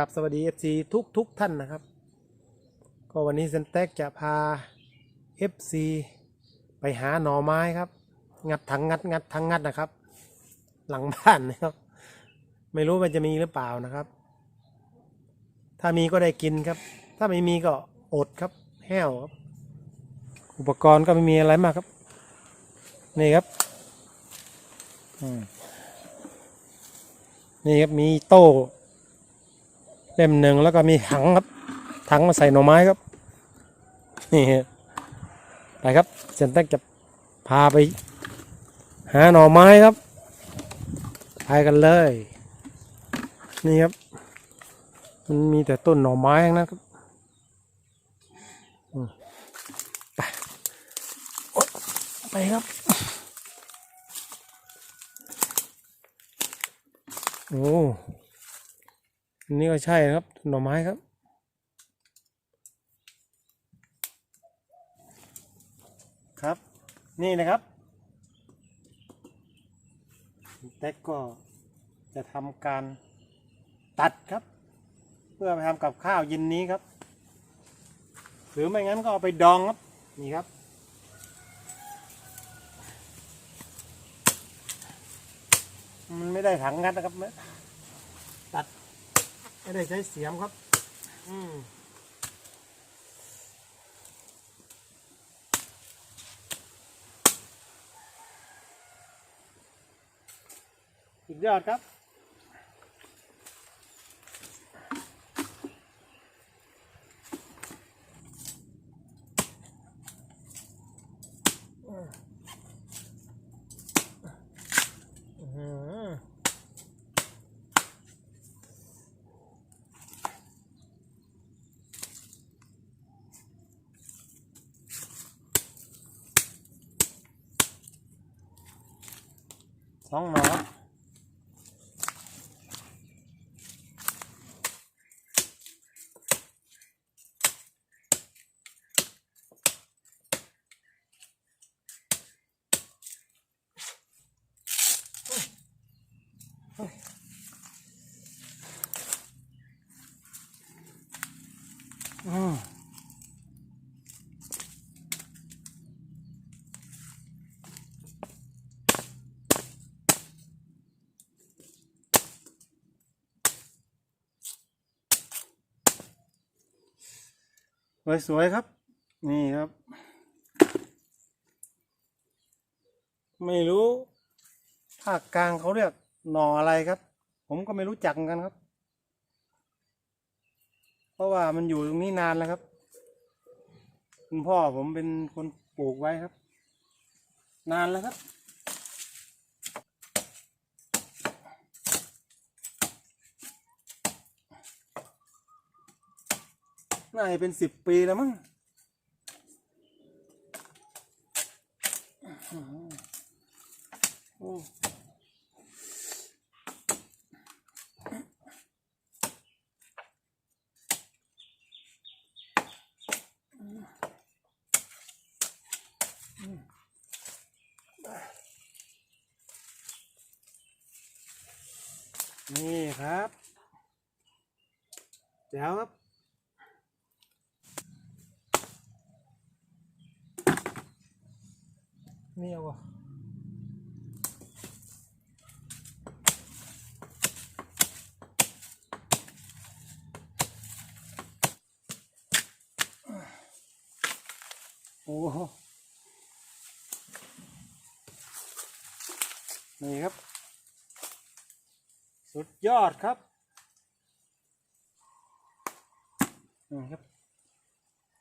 ราบสวัสดี FC ทุกทุกท่านนะครับ ก็วันนี้เซนเต็กจะพา FC ไปหาหน่อไม้ครับ งัดถังงัดงัดถังงัดนะครับ หลังบ้านนะครับ ไม่รู้มันจะมีหรือเปล่านะครับ ถ้ามีก็ได้กินครับ ถ้าไม่มีก็อดครับ แห้วครับ อุปกรณ์ก็ไม่มีอะไรมากครับ นี่ครับนี่ครับมีโต้ เล่มหนึ่งแล้วก็มีถังครับ ถังมาใส่หน่อไม้ครับ นี่ไปครับเซนตั้งจะพาไป หาหน่อไม้ครับไปกันเลย นี่ครับ มันมีแต่ต้นหน่อไม้ทั้งนะครับไปไปครับโอ้ นนี่ก็ใช่ครับต้นหน่อไม้ครับ ครับ นี่นะครับเต็กก็จะทำการตัดครับ เพื่อไปทำกับข้าวเย็นนี้ครับ หรือไม่งั้นก็เอาไปดองครับ นี่ครับมันไม่ได้ถังงัดนะครับเนี่ย ไม่ได้ใช้เสียมครับ อืมสุดยอดครับ อื้อหือ ห้องนาะ สวยๆครับ นี่ครับ ไม่รู้ภาคกลางเขาเรียกหน่ออะไรครับ ผมก็ไม่รู้จักกันครับ เพราะว่ามันอยู่ตรงนี้นานแล้วครับคุณพ่อผมเป็นคนปลูกไว้ครับ นานแล้วครับ น่าจะเป็นสิบปีแล้วมั้งโอ้นี่ครับเดี๋ยวครับ นี่เอาวะโอ้โหนี่ครับ สุดยอดครับนี่ครับ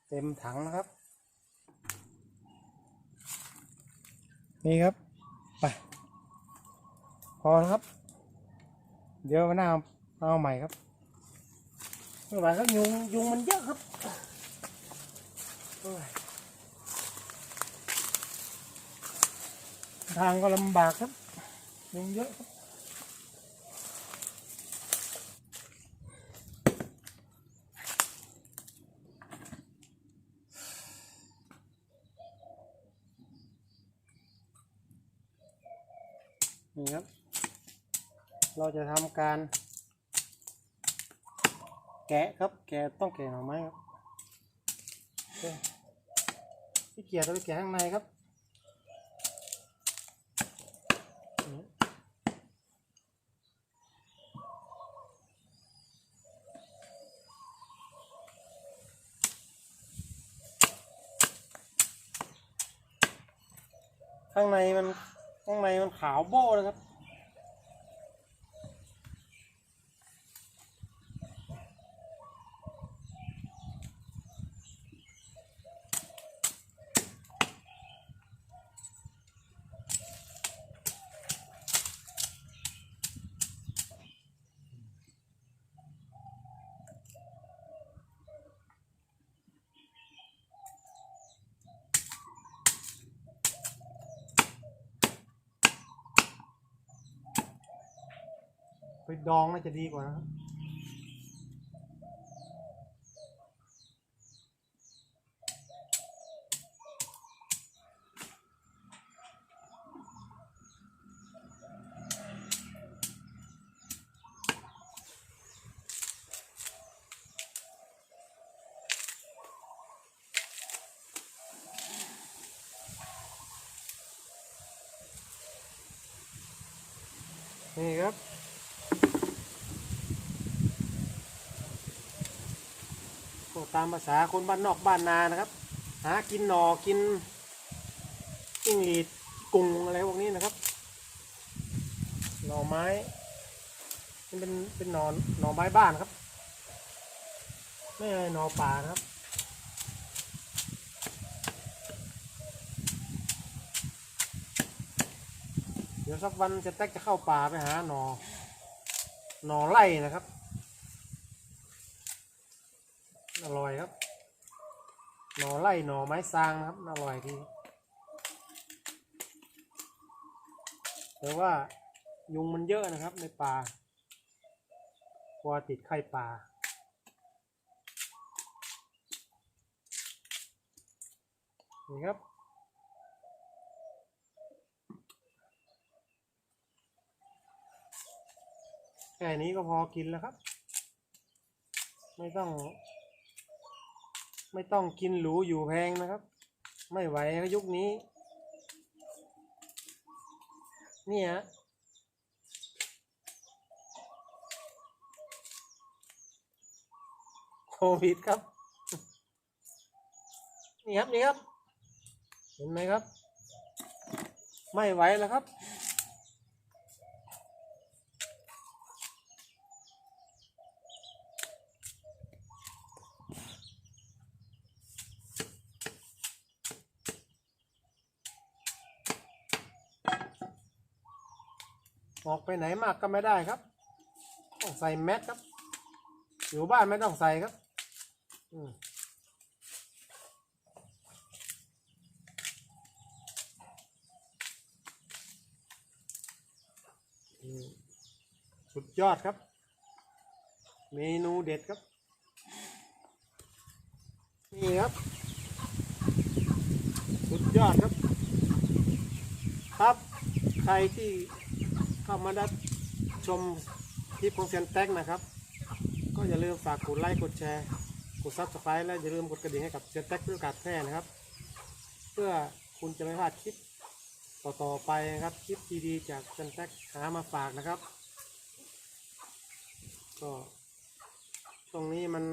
เต็มถังนะครับ นี่ครับ ไป พอครับ เดี๋ยววันหน้าเอาใหม่ครับไม่ไหวครับยุงยุงมันเยอะครับทางก็ลำบากครับยุงเยอะครับ นี่ครับ เราจะทำการ แกะครับ แกะต้องแกะหน่อไม้ครับโอเคที่เกียร์ต้องไปแกะข้างในครับข้างในมัน ข้างในมันขาวโบ้เลยครับ ไปดองน่าจะดีกว่านะครับนี่ครับ ตามภาษาคนบ้านนอกบ้านนานะครับ หากินหนอกินจิ้งหรีดกุ้งอะไรพวกนี้นะครับ หน่อไม้มันเป็นเป็นหนอนหน่อไม้บ้านครับ ไม่ใช่หน่อป่านะครับเดี๋ยวสักวันจะแตกจะเข้าป่าไปหาหนอหนอไล่นะครับ อร่อยครับ หน่อไล่หน่อไม้ซางครับ อร่อยดีแต่ว่ายุงมันเยอะนะครับในป่ากลัวติดไข้ป่านี่ครับ แค่นี้ก็พอกินแล้วครับ ไม่ต้อง ไม่ต้องกินหรูอยู่แพงนะครับ ไม่ไหวยุคนี้เนี่ยโควิดครับ นี่ครับ นี่ครับ เห็นไหมครับ ไม่ไหวแล้วครับ ออกไปไหนมากก็ไม่ได้ครับ ต้องใส่แมสครับ อยู่บ้านไม่ต้องใส่ครับอืสุดยอดครับ เมนูเด็ดครับ นี่ครับ สุดยอดครับ ครับ ใครที่ เข้ามาได้ชมคลิปของเซียนแท็กนะครับ ก็อย่าลืมฝากกดไลค์กดแชร์กดซับสไครต์และอย่าลืมกดกระดิ่งให้กับเซียนแท็กเพื่อการแพร่นะครับ เพื่อคุณจะไม่พลาดคลิปต่อๆไปนะครับคลิปดีๆจากเซียนแท็กหามาฝากนะครับ ก็ตรงนี้มัน